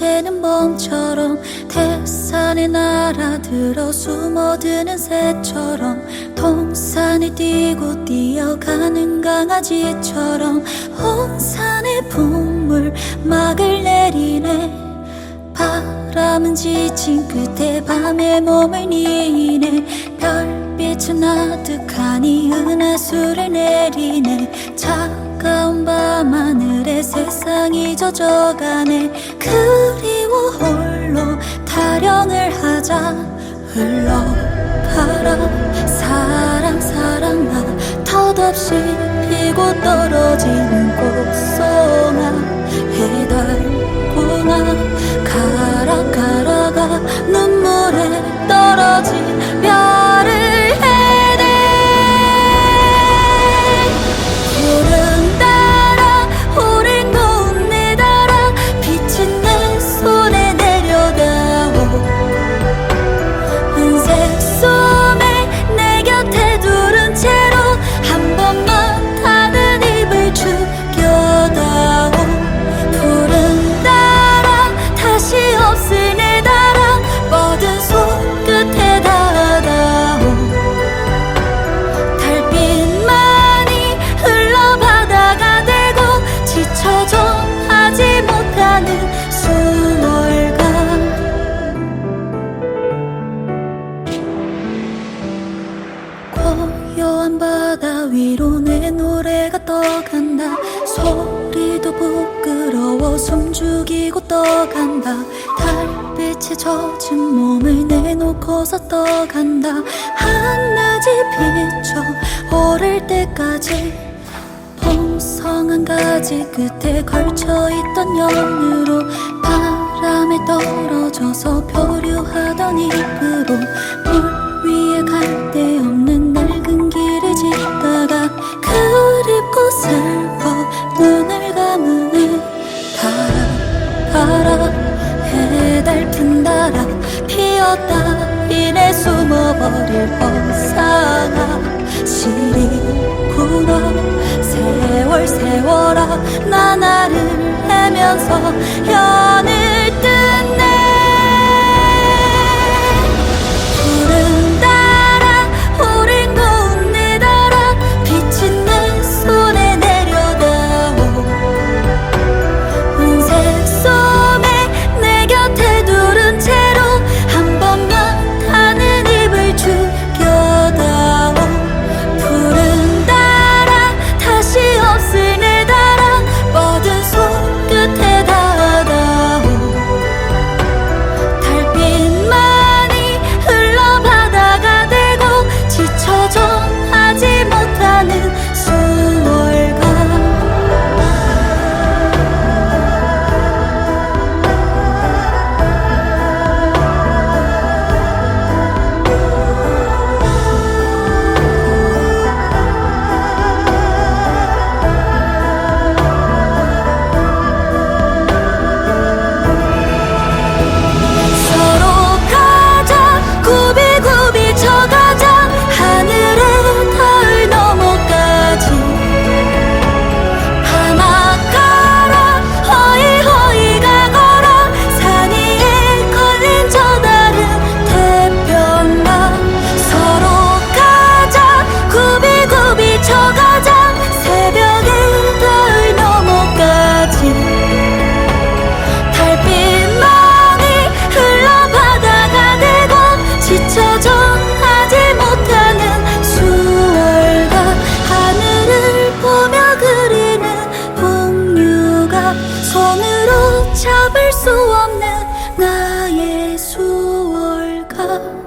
새는 봄처럼 태산에 날아들어 숨어드는 새처럼 동산을 뛰고 뛰어가는 강아지처럼 온 산에 붕물 막을 내리네. 바람은 지친 끝에 밤에 몸을 니네. 별 빛은 아득하니 은하수를 내리네. 차가운 밤하늘에 세상이 젖어가네. 그리워 홀로 타령을 하자. 흘러가라 사랑 사랑아. 덧없이 피고 떨어지 고요한 바다 위로 내 노래가 떠간다. 소리도 부끄러워 숨 죽이고 떠간다. 달빛에 젖은 몸을 내놓고서 떠간다. 한낮이 비쳐 오를 때까지 풍성한 가지 끝에 걸쳐있던 연으로 바람에 떨어져서 표류하던 입으로 물 위에 갈데 숨어버릴 뻔상아 시리구나. 세월 세월아 나 나를 헤면서 연을 아!